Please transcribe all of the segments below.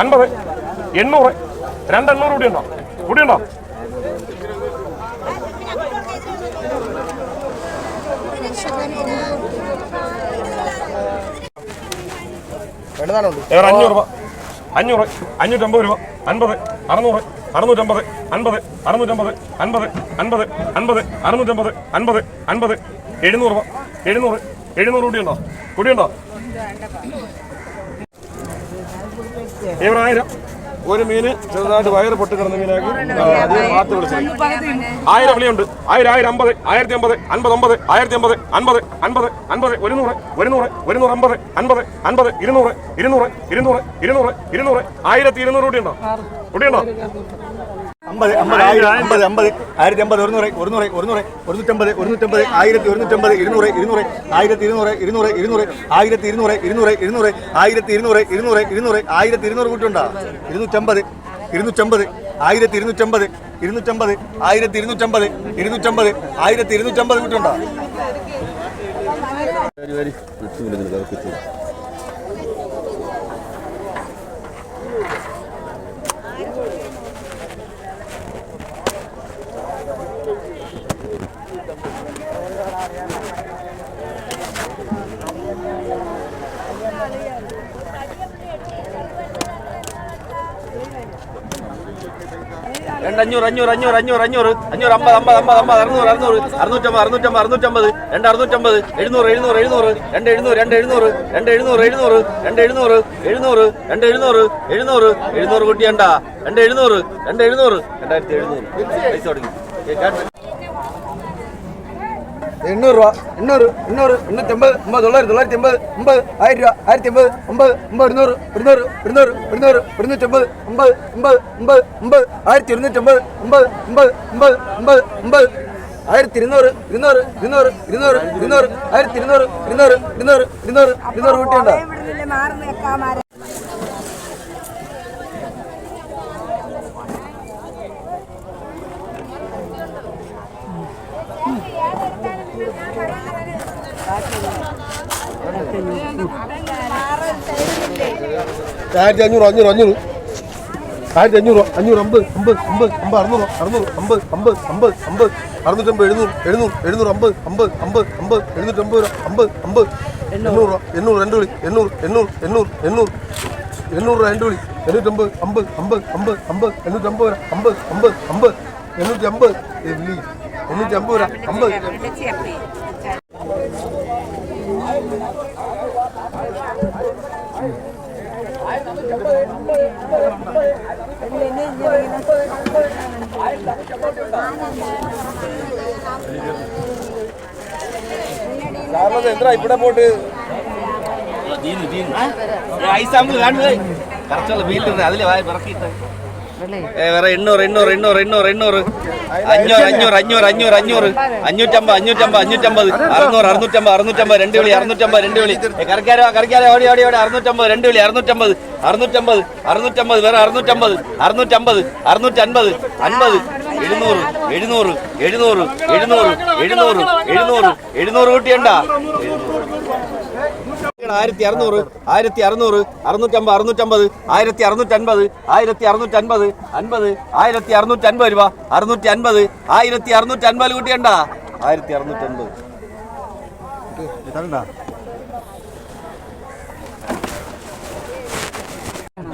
അൻപത് എണ്ണൂറ് രണ്ടെണ്ണൂറ് കൂടി ഉണ്ടോ? കൂടി ഉണ്ടോ? അഞ്ഞൂറ് രൂപ. അഞ്ഞൂറ് അഞ്ഞൂറ്റമ്പത് രൂപ. അൻപത് അറുന്നൂറ് അറുന്നൂറ്റമ്പത് അൻപത് അറുന്നൂറ്റമ്പത് അൻപത് അൻപത് അൻപത് അറുന്നൂറ്റമ്പത് അൻപത് അൻപത് എഴുന്നൂറ് രൂപ. എഴുന്നൂറ് എഴുന്നൂറ് കൂടിയുണ്ടോ കൂടിയുണ്ടോ ഇവിടെ ആയിരം ഒരു മീന് ചെറുതായിട്ട് വയറ് പൊട്ടി കിടന്ന മീനാക്കി ആയിരം വിളിയുണ്ട്. ആയിരം ആയിരം അമ്പത് ആയിരത്തി അമ്പത് അൻപത് ഒമ്പത് ആയിരത്തി അമ്പത് അൻപത് അൻപത് അൻപത് ഒരുന്നൂറ് ഒരുന്നൂറ് ഒരുന്നൂറ് അമ്പത് അൻപത് അൻപത് ഇരുന്നൂറ് ഇരുന്നൂറ് ഇരുന്നൂറ് ഇരുന്നൂറ് ഇരുന്നൂറ്. ആയിരത്തി ഇരുന്നൂറ് കൂടിയുണ്ടോ കൂടിയുണ്ടോ അമ്പത് അമ്പത് ആയിരം അമ്പത് അമ്പത് ആയിരത്തി അമ്പത് ഒരുന്നൂറ് ഒരുന്നൂറ് ഒരുന്നൂറ് ഒരുന്നൂറ്റമ്പത് ഒരുന്നൂറ്റമ്പത് ആയിരത്തി ഒരുന്നൂറ്റമ്പത് ഇരുന്നൂറ് ഇരുന്നൂറ് ആയിരത്തി ഇരുന്നൂറ് ഇരുന്നൂറ് ഇരുന്നൂറ് ആയിരത്തി ഇരുന്നൂറ് ഇരുന്നൂറ് ഇരുന്നൂറ് ആയിരത്തി ഇരുന്നൂറ് ഇരുന്നൂറ് ഇരുന്നൂറ് ആയിരത്തി ഇരുന്നൂറ് കൂട്ടുണ്ടോ. ഇരുന്നൂറ്റമ്പത് ഇരുന്നൂറ്റമ്പത് ആയിരത്തി ഇരുന്നൂറ്റമ്പത് ഇരുന്നൂറ്റമ്പത് ആയിരത്തി ഇരുന്നൂറ്റമ്പത് ഇരുന്നൂറ്റമ്പത് ആയിരത്തി ഇരുന്നൂറ്റമ്പത് കൂട്ടുണ്ടോ. രണ്ട് അഞ്ഞൂറ് അഞ്ഞൂറ് അഞ്ഞൂറ് അഞ്ഞൂറ് അഞ്ഞൂറ്. അഞ്ഞൂറ് അമ്പത് അമ്പത് അമ്പത് അമ്പത്. അറുന്നൂറ് അറുന്നൂറ്. അറുന്നൂറ്റമ്പത് അറുന്നൂറ്റമ്പത് അറുന്നൂറ്റമ്പത്. രണ്ട് അറുന്നൂറ്റമ്പത്. എഴുന്നൂറ് എഴുന്നൂറ് എഴുന്നൂറ്. രണ്ട് എഴുന്നൂറ് രണ്ട് എഴുന്നൂറ്. രണ്ട് എഴുന്നൂറ് എഴുന്നൂറ്. രണ്ട് എഴുന്നൂറ് എഴുന്നൂറ്. രണ്ട് എഴുന്നൂറ് എഴുന്നൂറ്. എഴുന്നൂറ് കൂട്ടിയണ്ട? രണ്ട് എഴുന്നൂറ് രണ്ട് എഴുന്നൂറ്. രണ്ടായിരത്തി എഴുന്നൂറ്. പൈസ തുടങ്ങി എണ്ണൂറ് രൂപ എണ്ണൂറ് എണ്ണൂറ് എണ്ണൂറ്റമ്പത് അമ്പത് തൊള്ളായിരത്തി തൊള്ളായിരത്തി അമ്പത് അമ്പത് ആയിരം രൂപ ആയിരത്തി അമ്പത് അമ്പത് അമ്പത് ഇരുന്നൂറ് ഇരുന്നൂറ് ഇരുന്നൂറ് ഇരുന്നൂറ് ഇരുന്നൂറ്റമ്പത് അമ്പത് അമ്പത് അമ്പത് അമ്പത് ആയിരത്തി ഇരുന്നൂറ്റമ്പത് അമ്പത് അമ്പത് അമ്പത് അമ്പത് അമ്പത് ആയിരത്തി ഇരുന്നൂറ് ഇരുന്നൂറ് ഇരുന്നൂറ് ഇരുന്നൂറ് ഇരുന്നൂറ് ഇരുന്നൂറ് ഇരുന്നൂറ് ഇരുന്നൂറ് ഇരുന്നൂറ് ഇരുന്നൂറ് കൂട്ടിയുണ്ടോ ആയിരത്തി അഞ്ഞൂറ് അഞ്ഞൂറ് അഞ്ഞൂറ് ആയിരത്തി അഞ്ഞൂറ് അഞ്ഞൂറ് അമ്പത് അമ്പത് അമ്പത് അമ്പത് അറുന്നൂറ് അറുന്നൂറ് അമ്പത് അമ്പത് അമ്പത് അമ്പത് അറുന്നൂറ്റമ്പത് എഴുന്നൂറ് എഴുന്നൂറ് എഴുന്നൂറ് അമ്പത് അമ്പത് അമ്പത് അമ്പത് എഴുന്നൂറ്റമ്പത് രൂപ അമ്പത് അമ്പത് എണ്ണൂറ് എണ്ണൂറ് രണ്ട് വിളി എണ്ണൂറ് എണ്ണൂറ് എണ്ണൂറ് എണ്ണൂറ് എണ്ണൂറ് രൂപ രണ്ട് വിളി എണ്ണൂറ്റമ്പത് അമ്പത് അമ്പത് അമ്പത് അമ്പത് എണ്ണൂറ്റമ്പത് രൂപ അമ്പത് അമ്പത് അമ്പത് എണ്ണൂറ്റി അമ്പത് എണ്ണൂറ്റി അമ്പത് രൂപ അമ്പത് சாரதேந்திரா இப்பட போட்டு. தீனு தீனு ஐசாம்பு காண்டு கரெக்டாக வீட்டில் அதிலே வாய் பிறக்கிட்டேன். വേറെ എണ്ണൂറ് എഴുന്നൂറ് എഴുന്നൂറ് ആയിരത്തി അറുന്നൂറ് ആയിരത്തി അറുന്നൂറ് അറുന്നൂറ്റമ്പത് അറുന്നൂറ്റമ്പത് ആയിരത്തി അറുന്നൂറ്റൻപത് ആയിരത്തി അറുന്നൂറ്റൻപത് അൻപത് ആയിരത്തി അറുന്നൂറ്റൻപത് രൂപ അറുന്നൂറ്റി അൻപത് ആയിരത്തി അറുന്നൂറ്റൻപത് കൂട്ടിയണ്ട? ആയിരത്തി അറുന്നൂറ്റൻപത്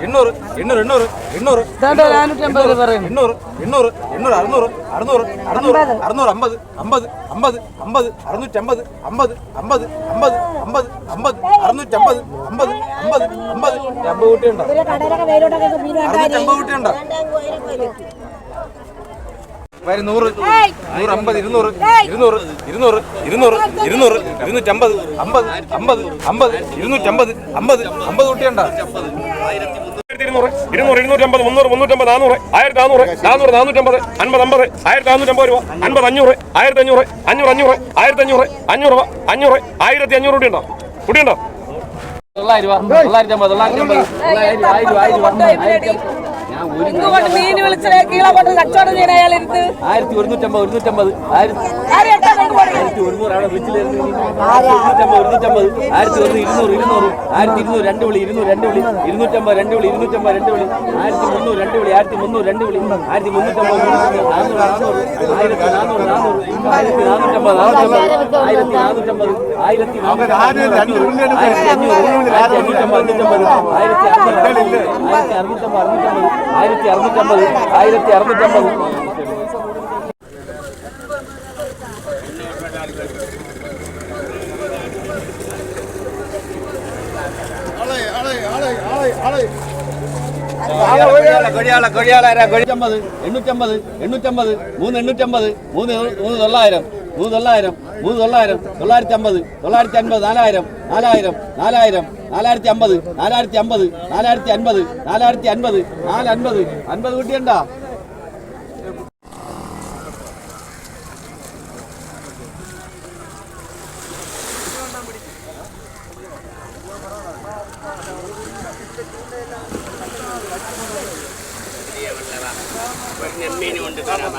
എണ്ണൂറ് എണ്ണൂറ് എണ്ണൂറ് എണ്ണൂറ് എണ്ണൂറ് എണ്ണൂറ് എണ്ണൂറ് അറുന്നൂറ് അറുന്നൂറ് അറുന്നൂറ് അറുന്നൂറ് അമ്പത് അമ്പത് അമ്പത് അമ്പത് അറുന്നൂറ്റമ്പത് അമ്പത് അമ്പത് അമ്പത് അമ്പത് അമ്പത് അറുന്നൂറ്റമ്പത് അമ്പത് അമ്പത് അമ്പത് അമ്പത് കൂട്ടിയുണ്ടോ അറുന്നൂറ്റമ്പത് കൂട്ടിയുണ്ടോ വരെ നൂറ് നൂറ് അമ്പത് ഇരുന്നൂറ് ഇരുന്നൂറ് ഇരുന്നൂറ് ഇരുന്നൂറ് ഇരുന്നൂറ് ഇരുന്നൂറ്റമ്പത് അമ്പത് അമ്പത് അമ്പത് ഇരുന്നൂറ്റമ്പത് അമ്പത് അമ്പത് കൂട്ടിയുണ്ടോ ആയിരത്തി ഇരുന്നൂറ് ഇരുന്നൂറ് ഇരുന്നൂറ്റമ്പത് മുന്നൂറ് മുന്നൂറ്റമ്പത് നാനൂറ് ആയിരത്തി നാനൂറ് നാനൂറ് നാനൂറ്റമ്പത് അൻപത് അമ്പത് ആയിരത്തി നാനൂറ്റമ്പത് രൂപ അൻപത് അഞ്ഞൂറ് ആയിരത്തി അഞ്ഞൂറ് അഞ്ഞൂറ് അഞ്ഞൂറ് ആയിരത്തി അഞ്ഞൂറ് അഞ്ഞൂറ് രൂപ അഞ്ഞൂറ് ആയിരത്തി അഞ്ഞൂറ് കൂടി ഉണ്ടോ കൂടി ഉണ്ടോ തൊള്ളായിരം രൂപ തൊള്ളായിരത്തി അമ്പത് തൊള്ളായിരത്തി അമ്പത് തൊള്ളായിരം രൂപ ആയിരം ആയിരത്തി ഇങ്ങോട്ട് മീൻ വിളിച്ചേ കീഴെ കൊണ്ട് കച്ചവടം ചെയ്യണ അയാളിരുന്ന് ആയിരത്തി ഒരുന്നൂറ്റമ്പത് ഒരുന്നൂറ്റമ്പത് ആയിരത്തി ആയിരത്തി ഒരുന്നൂറ് അവിടെ വിളിച്ചില്ലായിരുന്നു ഇരുന്നൂറ്റമ്പത് ഇരുന്നൂറ്റമ്പത് ആയിരത്തി ഒന്ന് ഇരുന്നൂറ് ഇരുന്നൂറ് ആയിരത്തി ഇരുന്നൂറ് രണ്ട് വിളി ഇരുന്നൂറ് രണ്ട് വിളി ഇരുന്നൂറ്റമ്പത് രണ്ട് വിളി ഇരുന്നൂറ്റമ്പത് രണ്ട് വിളി ആയിരത്തി മുന്നൂറ് രണ്ട് വിളി ആയിരത്തി മുന്നൂറ് രണ്ട് വിളി ആയിരത്തി മുന്നൂറ്റമ്പത് നാനൂറ് നാനൂറ് ആയിരത്തി നാനൂറ് നാനൂറ് ആയിരത്തി നാനൂറ്റമ്പത് നാനൂറ്റമ്പത് ആയിരത്തി നാനൂറ്റമ്പത് ആയിരത്തി നാനൂറ്റമ്പത് ആയിരത്തി അഞ്ഞൂറ് ആയിരത്തി അഞ്ഞൂറ്റമ്പത് അഞ്ഞൂറ്റമ്പത് ആയിരത്തി അറുന്നൂറ്റമ്പത് ആയിരത്തി അറുന്നൂറ്റമ്പത് അറുന്നൂറ്റമ്പത് ആയിരത്തി അറുന്നൂറ്റമ്പത് ആയിരത്തി അറുന്നൂറ്റമ്പത് കൊഴിയാള കൊഴിയാള കൊഴിയമ്പത് എണ്ണൂറ്റമ്പത് എണ്ണൂറ്റമ്പത് മൂന്ന് എണ്ണൂറ്റമ്പത് മൂന്ന് മൂന്ന് തൊള്ളായിരം മൂന്ന് തൊള്ളായിരം മൂന്ന് തൊള്ളായിരം തൊള്ളായിരത്തി അമ്പത് തൊള്ളായിരത്തി അൻപത് നാലായിരം നാലായിരം നാലായിരം നാലായിരത്തി അമ്പത് നാലായിരത്തി അമ്പത് നാലായിരത്തി അൻപത് നാലായിരത്തി അൻപത് നാല് അൻപത് അൻപത് കുട്ടിയുണ്ടാ നെമ്മീനും ഉണ്ട് കാണാം